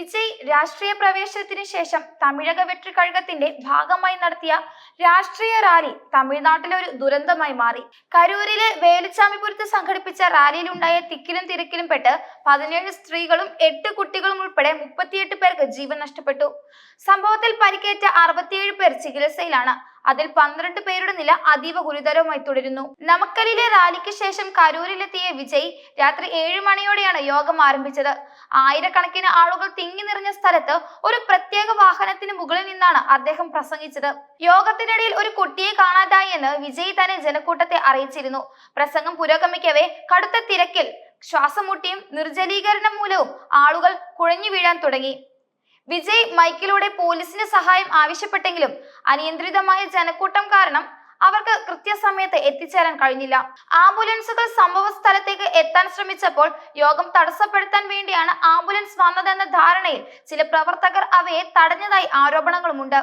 വിജയ് രാഷ്ട്രീയ പ്രവേശനത്തിന് ശേഷം തമിഴക വെற்றி കഴകത്തിന്റെ ഭാഗമായി നടത്തിയ രാഷ്ട്രീയ റാലി തമിഴ്നാട്ടിലെ ഒരു ദുരന്തമായി മാറി. കരൂരിലെ വേലുച്ചാമിപുരത്ത് സംഘടിപ്പിച്ച റാലിയിലുണ്ടായ തിക്കിലും തിരക്കിലും പെട്ട് പതിനേഴ് സ്ത്രീകളും എട്ട് കുട്ടികളും ഉൾപ്പെടെ മുപ്പത്തിയെട്ട് പേർക്ക് ജീവൻ നഷ്ടപ്പെട്ടു. സംഭവത്തിൽ പരിക്കേറ്റ അറുപത്തിയേഴ് പേർ ചികിത്സയിലാണ്. അതിൽ പന്ത്രണ്ട് പേരുടെ നില അതീവ ഗുരുതരവുമായി തുടരുന്നു. നമക്കലിലെ റാലിക്ക് ശേഷം കരൂരിലെത്തിയ വിജയ് രാത്രി ഏഴ് മണിയോടെയാണ് യോഗം ആരംഭിച്ചത്. ആയിരക്കണക്കിന് ആളുകൾ തിങ്ങി നിറഞ്ഞ സ്ഥലത്ത് ഒരു പ്രത്യേക വാഹനത്തിന് മുകളിൽ നിന്നാണ് അദ്ദേഹം പ്രസംഗിച്ചത്. യോഗത്തിനിടയിൽ ഒരു കുട്ടിയെ കാണാതായി എന്ന് വിജയ് തന്നെ ജനക്കൂട്ടത്തെ അറിയിച്ചിരുന്നു. പ്രസംഗം പുരോഗമിക്കവേ കടുത്ത തിരക്കിൽ ശ്വാസം മുട്ടിയും മൂലവും ആളുകൾ കുഴഞ്ഞു വീഴാൻ തുടങ്ങി. വിജയ് മൈക്കിലൂടെ പോലീസിന്റെ സഹായം ആവശ്യപ്പെട്ടെങ്കിലും അനിയന്ത്രിതമായ ജനക്കൂട്ടം കാരണം അവർക്ക് കൃത്യസമയത്ത് എത്തിച്ചേരാൻ കഴിഞ്ഞില്ല. ആംബുലൻസുകൾ സംഭവ എത്താൻ ശ്രമിച്ചപ്പോൾ യോഗം തടസ്സപ്പെടുത്താൻ വേണ്ടിയാണ് ആംബുലൻസ് വന്നതെന്ന ധാരണയിൽ ചില പ്രവർത്തകർ അവയെ തടഞ്ഞതായി ആരോപണങ്ങളുമുണ്ട്.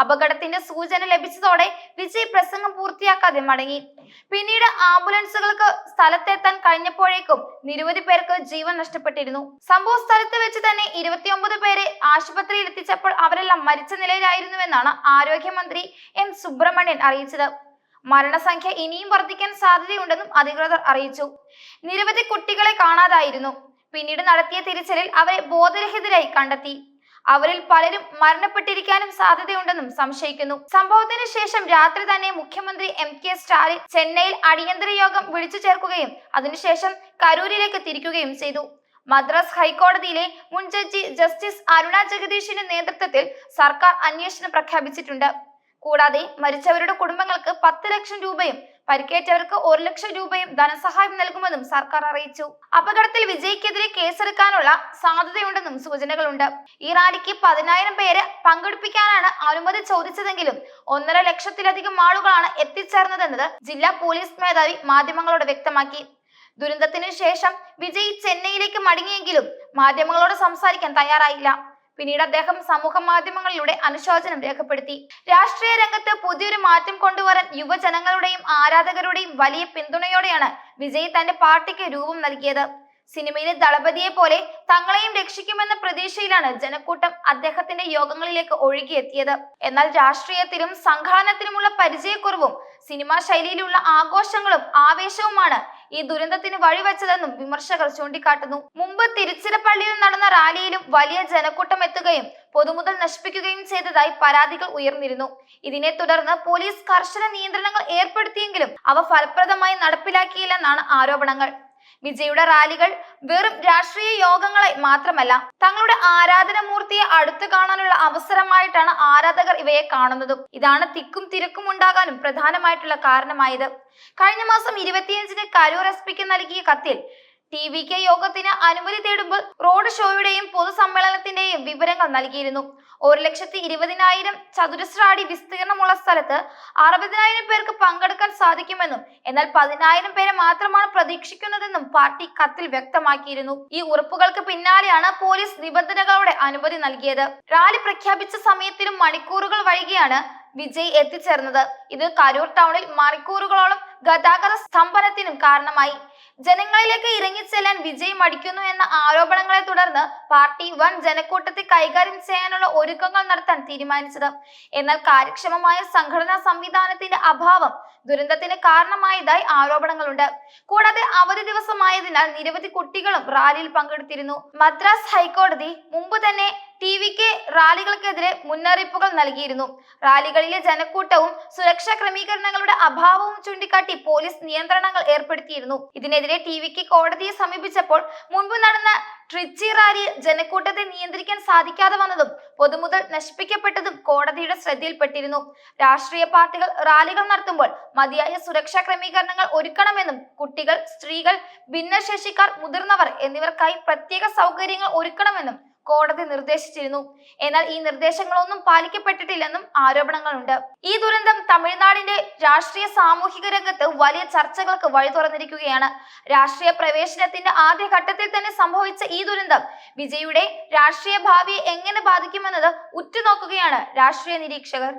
അപകടത്തിന്റെ സൂചന ലഭിച്ചതോടെ വിജയ് പ്രസംഗം പൂർത്തിയാക്കാതെ മടങ്ങി. പിന്നീട് ആംബുലൻസുകൾക്ക് സ്ഥലത്തെത്താൻ കഴിഞ്ഞപ്പോഴേക്കും നിരവധി പേർക്ക് ജീവൻ നഷ്ടപ്പെട്ടിരുന്നു. സംഭവ സ്ഥലത്ത് വെച്ച് തന്നെ ഇരുപത്തിയൊമ്പത് പേരെ ആശുപത്രിയിൽ എത്തിച്ചപ്പോൾ അവരെല്ലാം മരിച്ച നിലയിലായിരുന്നുവെന്നാണ് ആരോഗ്യമന്ത്രി എം സുബ്രഹ്മണ്യൻ അറിയിച്ചത്. മരണസംഖ്യ ഇനിയും വർദ്ധിക്കാൻ സാധ്യതയുണ്ടെന്നും അധികൃതർ അറിയിച്ചു. നിരവധി കുട്ടികളെ കാണാതായിരുന്നു. പിന്നീട് നടത്തിയ തിരച്ചിലിൽ അവരെ ബോധരഹിതരായി കണ്ടെത്തി. അവരിൽ പലരും മരണപ്പെട്ടിരിക്കാനും സാധ്യതയുണ്ടെന്നും സംശയിക്കുന്നു. സംഭവത്തിന് ശേഷം രാത്രി തന്നെ മുഖ്യമന്ത്രി എം കെ സ്റ്റാലിൻ ചെന്നൈയിൽ അടിയന്തര യോഗം വിളിച്ചു ചേർക്കുകയും അതിനുശേഷം കരൂരിലേക്ക് തിരിക്കുകയും ചെയ്തു. മദ്രാസ് ഹൈക്കോടതിയിലെ മുൻ ജഡ്ജി ജസ്റ്റിസ് അരുണ ജഗദീഷിന്റെ നേതൃത്വത്തിൽ സർക്കാർ അന്വേഷണം പ്രഖ്യാപിച്ചിട്ടുണ്ട്. കൂടാതെ മരിച്ചവരുടെ കുടുംബങ്ങൾക്ക് പത്ത് ലക്ഷം രൂപയും പരിക്കേറ്റവർക്ക് ഒരു ലക്ഷം രൂപയും ധനസഹായം നൽകുമെന്നും സർക്കാർ അറിയിച്ചു. അപകടത്തിൽ വിജയ്ക്കെതിരെ കേസെടുക്കാനുള്ള സാധ്യതയുണ്ടെന്നും സൂചനകളുണ്ട്. ഈ റാലിക്ക് പതിനായിരം പേരെ പങ്കെടുപ്പിക്കാനാണ് അനുമതി ചോദിച്ചതെങ്കിലും ഒന്നര ലക്ഷത്തിലധികം ആളുകളാണ് എത്തിച്ചേർന്നതെന്നത് ജില്ലാ പോലീസ് മേധാവി മാധ്യമങ്ങളോട് വ്യക്തമാക്കി. ദുരന്തത്തിന് ശേഷം വിജയ് ചെന്നൈയിലേക്ക് മടങ്ങിയെങ്കിലും മാധ്യമങ്ങളോട് സംസാരിക്കാൻ തയ്യാറായില്ല. പിന്നീട് അദ്ദേഹം സമൂഹ മാധ്യമങ്ങളിലൂടെ അനുശോചനം രേഖപ്പെടുത്തി. രാഷ്ട്രീയ രംഗത്ത് പുതിയൊരു മാറ്റം കൊണ്ടുവരാൻ യുവജനങ്ങളുടെയും ആരാധകരുടെയും വലിയ പിന്തുണയോടെയാണ് വിജയ് തന്റെ പാർട്ടിക്ക് രൂപം നൽകിയത്. സിനിമയിലെ ദളപതിയെ പോലെ തങ്ങളെയും രക്ഷിക്കുമെന്ന പ്രതീക്ഷയിലാണ് ജനക്കൂട്ടം അദ്ദേഹത്തിന്റെ യോഗങ്ങളിലേക്ക് ഒഴുകിയെത്തിയത്. എന്നാൽ രാഷ്ട്രീയത്തിലും സംഘാടനത്തിലുമുള്ള പരിചയക്കുറവും സിനിമാ ശൈലിയിലുള്ള ആഘോഷങ്ങളും ആവേശവുമാണ് ഈ ദുരന്തത്തിന് വഴിവെച്ചതെന്നും വിമർശകർ ചൂണ്ടിക്കാട്ടുന്നു. മുമ്പ് തിരുച്ചിറപ്പള്ളിയിൽ നടന്ന റാലിയിലും വലിയ ജനക്കൂട്ടം എത്തുകയും പൊതുമുതൽ നശിപ്പിക്കുകയും ചെയ്തതായി പരാതികൾ ഉയർന്നിരുന്നു. ഇതിനെ തുടർന്ന് പോലീസ് കർശന നിയന്ത്രണങ്ങൾ ഏർപ്പെടുത്തിയെങ്കിലും അവ ഫലപ്രദമായി നടപ്പിലാക്കിയില്ലെന്നാണ് ആരോപണങ്ങൾ. വിജയുടെ റാലികൾ വെറും രാഷ്ട്രീയ യോഗങ്ങളെ മാത്രമല്ല തങ്ങളുടെ ആരാധനമൂർത്തിയെ അടുത്തു കാണാനുള്ള അവസരമായിട്ടാണ് ആരാധകർ ഇവയെ കാണുന്നതും. ഇതാണ് തിക്കും തിരക്കും ഉണ്ടാകാനും പ്രധാനമായിട്ടുള്ള കാരണമായത്. കഴിഞ്ഞ മാസം ഇരുപത്തിയഞ്ചിന് കരൂർ എസ് പിക്ക് നൽകിയ കത്തിൽ ടി വി കെ യോഗത്തിന് അനുമതി തേടുമ്പോൾ റോഡ് ഷോയുടെയും പൊതുസമ്മേളനത്തിന്റെയും വിവരങ്ങൾ നൽകിയിരുന്നു. ഒരു ലക്ഷത്തി ഇരുപതിനായിരം ചതുരശ്ര അടി വിസ്തീർണമുള്ള സ്ഥലത്ത് അറുപതിനായിരം പേർക്ക് പങ്കെടുക്കാൻ സാധിക്കുമെന്നും എന്നാൽ പതിനായിരം പേരെ മാത്രമാണ് പ്രതീക്ഷിക്കുന്നതെന്നും പാർട്ടി കത്തിൽ വ്യക്തമാക്കിയിരുന്നു. ഈ ഉറപ്പുകൾക്ക് പിന്നാലെയാണ് പോലീസ് നിബന്ധനകളോടെ അനുമതി നൽകിയത്. റാലി പ്രഖ്യാപിച്ച സമയത്തിലും മണിക്കൂറുകൾ വൈകിയാണ് വിജയ് എത്തിച്ചേർന്നത്. ഇത് കരൂർ ടൗണിൽ മണിക്കൂറുകളോളം ഗതാഗത സ്തംഭനത്തിനും കാരണമായി. ജനങ്ങളിലേക്ക് ഇറങ്ങിച്ചെല്ലാൻ വിജയ് മടിക്കുന്നു എന്ന ആരോപണങ്ങളെ തുടർന്ന് പാർട്ടി വൻ ജനക്കൂട്ടത്തെ കൈകാര്യം ചെയ്യാനുള്ള ഒരുക്കങ്ങൾ നടത്താൻ തീരുമാനിച്ചത്. എന്നാൽ കാര്യക്ഷമമായ സംഘടനാ സംവിധാനത്തിന്റെ അഭാവം ദുരന്തത്തിന് കാരണമായതായി ആരോപണങ്ങളുണ്ട്. കൂടാതെ അവധി ദിവസമായതിനാൽ നിരവധി കുട്ടികളും റാലിയിൽ പങ്കെടുത്തിരുന്നു. മദ്രാസ് ഹൈക്കോടതി മുമ്പ് തന്നെ ടി വിക്ക് റാലികൾക്കെതിരെ മുന്നറിയിപ്പുകൾ നൽകിയിരുന്നു. റാലികളിലെ ജനക്കൂട്ടവും സുരക്ഷാ ക്രമീകരണങ്ങളുടെ അഭാവവും ചൂണ്ടിക്കാട്ടി പോലീസ് നിയന്ത്രണങ്ങൾ ഏർപ്പെടുത്തിയിരുന്നു. ഇതിനെതിരെ ടി വിക്ക് കോടതിയെ സമീപിച്ചപ്പോൾ മുൻപ് നടന്ന ട്രിച്ചി റാലിയിൽ ജനക്കൂട്ടത്തെ നിയന്ത്രിക്കാൻ സാധിക്കാതെ വന്നതും പൊതുമുതൽ നശിപ്പിക്കപ്പെട്ടതും കോടതിയുടെ ശ്രദ്ധയിൽപ്പെട്ടിരുന്നു. രാഷ്ട്രീയ പാർട്ടികൾ റാലികൾ നടത്തുമ്പോൾ മതിയായ സുരക്ഷാ ക്രമീകരണങ്ങൾ ഒരുക്കണമെന്നും കുട്ടികൾ സ്ത്രീകൾ ഭിന്നശേഷിക്കാർ മുതിർന്നവർ എന്നിവർക്കായി പ്രത്യേക സൗകര്യങ്ങൾ ഒരുക്കണമെന്നും കോടതി നിർദ്ദേശിച്ചിരുന്നു. എന്നാൽ ഈ നിർദ്ദേശങ്ങളൊന്നും പാലിക്കപ്പെട്ടിട്ടില്ലെന്നും ആരോപണങ്ങളുണ്ട്. ഈ ദുരന്തം തമിഴ്നാടിന്റെ രാഷ്ട്രീയ സാമൂഹിക രംഗത്ത് വലിയ ചർച്ചകൾക്ക് വഴി തുറന്നിരിക്കുകയാണ്. രാഷ്ട്രീയ പ്രവേശനത്തിന്റെ ആദ്യ ഘട്ടത്തിൽ തന്നെ സംഭവിച്ച ഈ ദുരന്തം വിജയുടെ രാഷ്ട്രീയ ഭാവിയെ എങ്ങനെ ബാധിക്കുമെന്നത് ഉറ്റുനോക്കുകയാണ് രാഷ്ട്രീയ നിരീക്ഷകർ.